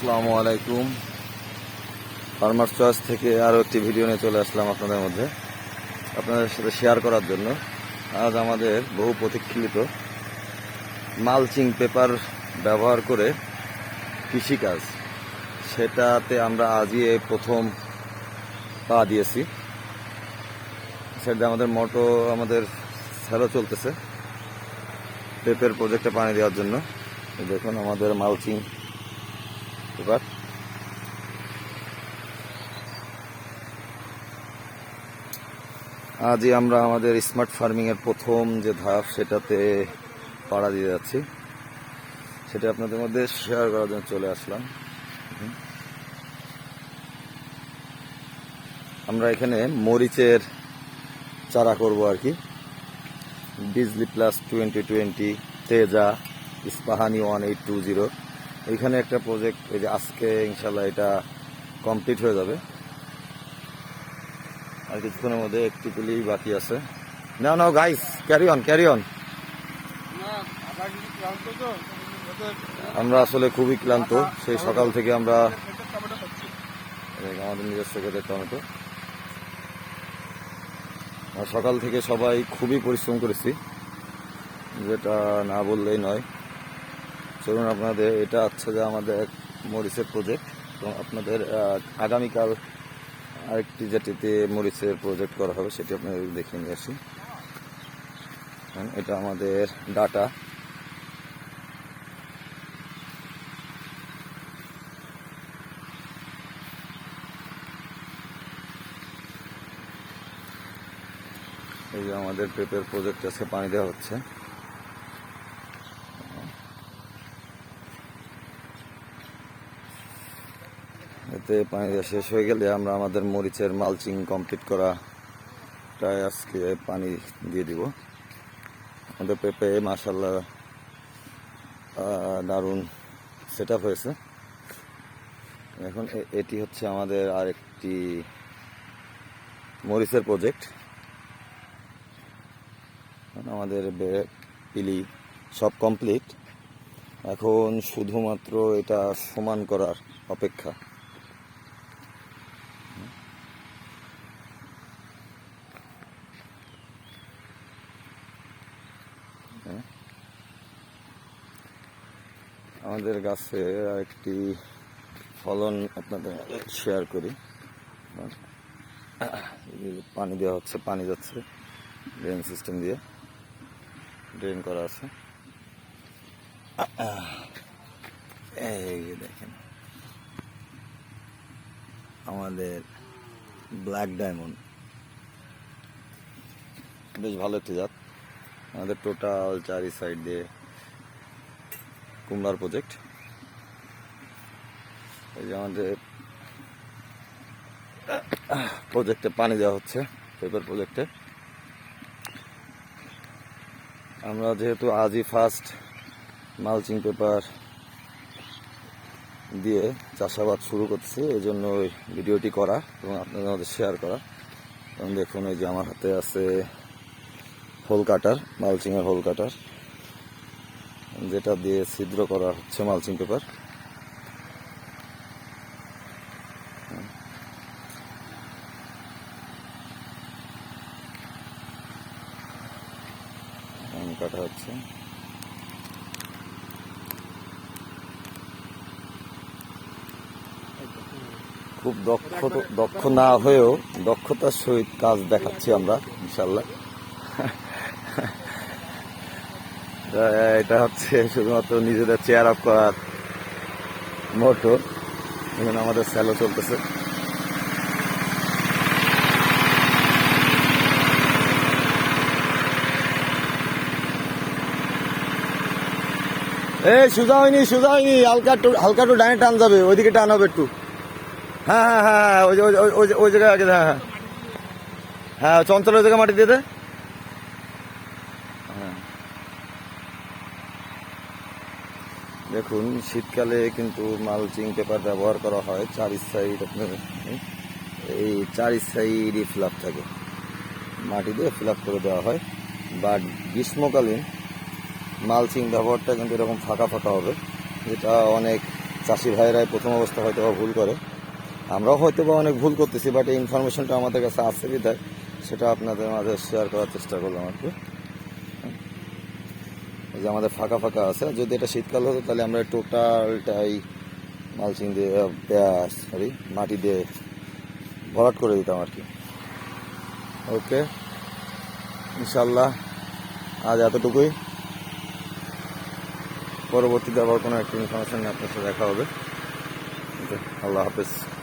আসসালামু আলাইকুম। Farmer choice থেকে আরও একটি ভিডিও নিয়ে চলে আসলাম আপনাদের মধ্যে। আপনাদের সাথে শেয়ার করার জন্য। আজ আমাদের বহু প্রতীক্ষিত মালচিং পেপার ব্যবহার করে কৃষিকাজ। সেটাতে আমরা আজই প্রথম পা দিয়েছি। সেটা আমাদের মোটো আমাদের স্যালো চলতেছে। পেপের প্রজেক্টে পানি দেওয়ার জন্য। দেখুন আমাদের মালচিং পেপার আজই আমরা আমাদের স্মার্ট ফার্মিং এর প্রথম যে ধাপ, সেটাতে পাড়া দিয়ে যাচ্ছি। সেটা আপনাদের মধ্যে শেয়ার করার জন্য চলে আসলাম। আমরা এখানে মরিচের চারা করব আর কি। Bijli plus twenty twenty Teja Ispahani one eight two zero এখানে একটা প্রজেক্ট এই যে আজকে ইনশাল্লাহ এটা কমপ্লিট হয়ে যাবে। আর কিছুক্ষণের মধ্যে একটি গুলি বাকি আছে। না না guys carry on carry on আমরা আসলে খুবই ক্লান্ত। সেই সকাল থেকে আমরা আমাদের নিজস্ব ক্ষেতের টমেটো। আর সকাল থেকে সবাই খুবই পরিশ্রম করেছি। যেটা না বললেই নয়। চলুন আপনাদের, এটা হচ্ছে যে আমাদের এক মরিচের প্রজেক্ট এবং আপনাদের আগামীকাল আরেকটি যেটিতে মরিচের প্রজেক্ট করা হবে, সেটি আপনাদের দেখিয়ে নিয়ে আসি। এটা আমাদের ডাটা। এই যে আমাদের পেপের প্রজেক্ট আছে, পানি দেওয়া হচ্ছে। এতে পানি শেষ হয়ে গেলে আমরা আমাদের মরিচের মালচিং কমপ্লিট করাটায় আজকে পানি দিয়ে দিব। আমাদের পেঁপে মাসাল্লাহ দারুণ সেট হয়েছে। এখন এটি হচ্ছে আমাদের আরেকটি মরিচের প্রজেক্ট আমাদের পিলি সব কমপ্লিট এখন শুধুমাত্র এটা সমান করার অপেক্ষা হ্যাঁ। আমাদের গাছে একটি ফলন আপনাদের শেয়ার করি। পানি দেওয়া হচ্ছে, পানি যাচ্ছে ড্রেন সিস্টেম দিয়ে। ড্রেন করা আছে। এই দেখেন। আমাদের ব্ল্যাক ডায়মন্ড বেশ ভালো একটি জাত। আমাদের টোটাল চারি সাইড দিয়ে কুমড়ার প্রজেক্ট এই যে আমাদের প্রজেক্টে পানি দেওয়া হচ্ছে পেপার প্রজেক্টে আমরা যেহেতু আজই ফার্স্ট মালচিং পেপার দিয়ে চাষাবাদ শুরু করছি এই জন্য ওই ভিডিওটি করা এবং আপনাদের মধ্যে শেয়ার করা। এবং দেখুন, এই যে আমার হাতে আছে হোল কাটার মালচিংয়ের হোল কাটার। যেটা দিয়ে ছিদ্র করা হচ্ছে মালচিং পেপার। কাটা হচ্ছে। খুব দক্ষ দক্ষ না হয়েও দক্ষতার সহিত কাজ দেখাচ্ছি আমরা ইনশাল্লাহ এটা হচ্ছে শুধুমাত্র নিজেদের চেয়ার আপ করার মোটর এখানে আমাদের স্যালো চলতেছে। এই, সোজা হয়নি সোজা হয়নি। হালকা একটু হালকা একটু ডানে টান যাবে, ওইদিকে টান হবে একটু। হ্যাঁ হ্যাঁ হ্যাঁ হ্যাঁ ওই ওই ওই জায়গায় আগে হ্যাঁ হ্যাঁ। হ্যাঁ চঞ্চল ওই জায়গায় মাটি দিয়ে দে। দেখুন, শীতকালে কিন্তু মালচিং পেপার ব্যবহার করা হয়, চার সাইড এই চার সাইডই ফিল আপ থাকে। মাটি দিয়ে ফিল করে দেওয়া হয়। বাট গ্রীষ্মকালীন মালচিং ব্যবহারটা কিন্তু এরকম ফাঁকা ফাঁকা হবে, যেটা অনেক চাষি ভাইয়েরাই প্রথম অবস্থা হয়তো বা ভুল করে। আমরাও হয়তো বা অনেক ভুল করতেছি বাট এই ইনফরমেশনটা আমাদের কাছে আছে বিদায় সেটা আপনাদের মাঝে শেয়ার করার চেষ্টা করলাম আর কি। যে আমাদের ফাঁকা ফাঁকা আছে। যদি এটা শীতকাল হতো, তাহলে আমরা টোটালটাই মালচিং দিয়ে পেঁয়াজ, সরি, মাটি দিয়ে ভরাট করে দিতাম আর কি। ওকে। ইনশাল্লাহ আজ এতটুকুই। পরবর্তীতে আবার কোনো একটা ইনফরমেশন আপনার সাথে দেখা হবে। আল্লাহ হাফেজ।